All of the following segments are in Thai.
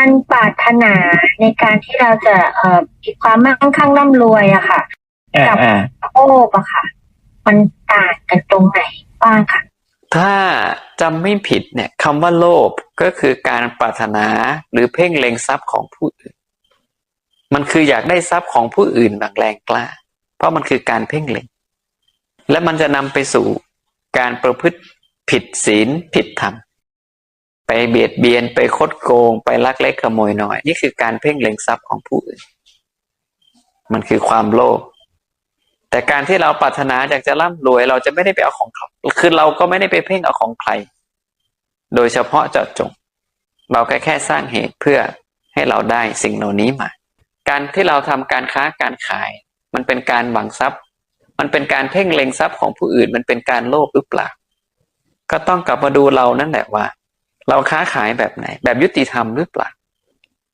การปรารถนาในการที่เราจะเอ่อมีความมั่งคั่งร่ำรวยอะค่ะ อ่ากับ อ่าโลภอะค่ะ มันต่างกันตรงไหนบ้างค่ะถ้าจำไม่ผิดเนี่ยคำว่าโลภก็คือการปรารถนาหรือเพ่งเล็งทรัพย์ของผู้อื่น มันคืออยากได้ทรัพย์ของผู้อื่นแบบแรงกล้า เพราะมันคือการเพ่งเล็ง และมันจะนำไปสู่การประพฤติผิดศีลผิดธรรม ไปเบียดเบียนไปคดโกง ไปลักเล็กขโมยน้อย นี่คือการเพ่งเล็งทรัพย์ของผู้อื่น มันคือความโลภแต่การที่เราปรารถนาอยากจะร่ำรวย เราจะไม่ได้ไปเอาของเขาคือเราก็ไม่ได้ไปเพ่งเอาของใคร โดยเฉพาะเจาะจง เราแค่แค่สร้างเหตุเพื่อให้เราได้สิ่งเหล่านี้มา การที่เราทำการค้าการขาย มันเป็นการหวังทรัพย์ มันเป็นการเพ่งเล็งทรัพย์ของผู้อื่น มันเป็นการโลภหรือเปล่า ก็ต้องกลับมาดูเรานั่นแหละว่า เราค้าขายแบบไหน แบบยุติธรรมหรือเปล่า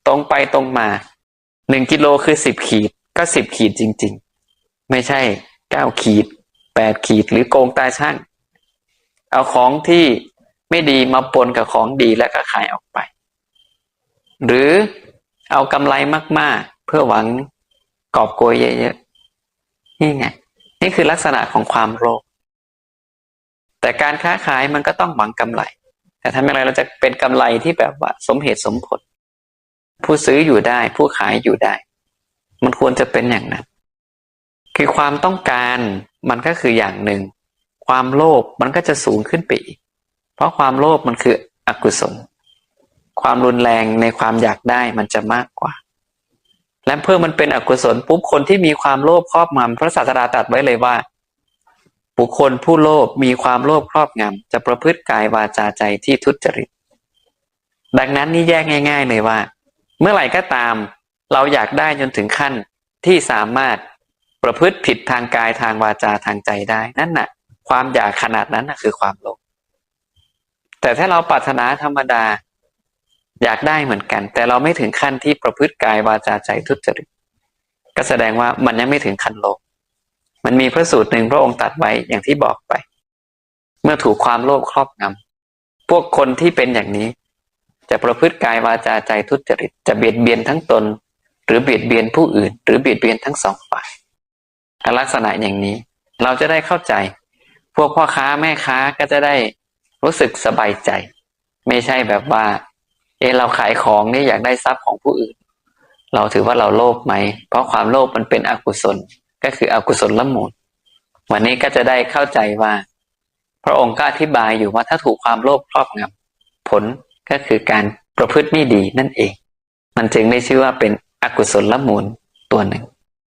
ตรงไปตรงมาหนึ่งกิโลคือสิบขีดก็สิบขีดจริง ๆ ไม่ใช่เก้าขีดแปดขีดหรือโกงตาช่าง เอาของที่ไม่ดีมาปนกับของดีแล้วก็ขายออกไป หรือเอากำไรมาก ๆ เพื่อหวังกอบโกยเยอะๆนี่ไงนี่คือลักษณะของความโลภแต่การค้าขายมันก็ต้องหวังกำไร แต่ทำอย่างไรเราจะเป็นกำไรที่แบบว่าสมเหตุสมผล ผู้ซื้ออยู่ได้ ผู้ขายอยู่ได้ มันควรจะเป็นอย่างนั้น คือความต้องการมันก็คืออย่างหนึ่ง ความโลภมันก็จะสูงขึ้นไปอีก เพราะความโลภมันคืออกุศล ความรุนแรงในความอยากได้มันจะมากกว่า และเพื่อมันเป็นอกุศลปุ๊บคนที่มีความโลภครอบงำพระศาสดาตรัสไว้เลยว่า บุคคลผู้โลภมีความโลภครอบงำจะประพฤติกายวาจาใจที่ทุจริต ดังนั้นนี่แยกง่าย ๆ เลยว่า เมื่อไหร่ก็ตาม เราอยากได้จนถึงขั้นที่สามารถประพฤติผิดทางกายทางวาจาทางใจได้นั่นน่ะ ความอยากขนาดนั้นน่ะคือความโลภแต่ถ้าเราปรารถนาธรรมดา อยากได้เหมือนกัน แต่เราไม่ถึงขั้นที่ประพฤติกายวาจาใจทุจริต ก็แสดงว่ามันยังไม่ถึงขั้นโลภ มันมีพระสูตรหนึ่งพระองค์ตัดไว้อย่างที่บอกไป เมื่อถูกความโลภครอบงำพวกคนที่เป็นอย่างนี้ จะประพฤติกายวาจาใจทุจริตจะเบียดเบียนทั้งตน หรือเบียดเบียนผู้อื่น หรือเบียดเบียนทั้งสองฝ่ายลักษณะอย่างนี้เราจะได้เข้าใจ พวกพ่อค้าแม่ค้าก็จะได้รู้สึกสบายใจ ไม่ใช่แบบว่า เออเราขายของนี่อยากได้ทรัพย์ของผู้อื่น เราถือว่าเราโลภไหม เพราะความโลภมันเป็นอกุศล ก็คืออกุศลละมูล วันนี้ก็จะได้เข้าใจว่า พระองค์ก็อธิบายอยู่ว่าถ้าถูกความโลภครอบงำผลก็คือการประพฤติไม่ดีนั่นเอง มันจึงได้ชื่อว่าเป็นอกุศลละมูลตัวหนึ่ง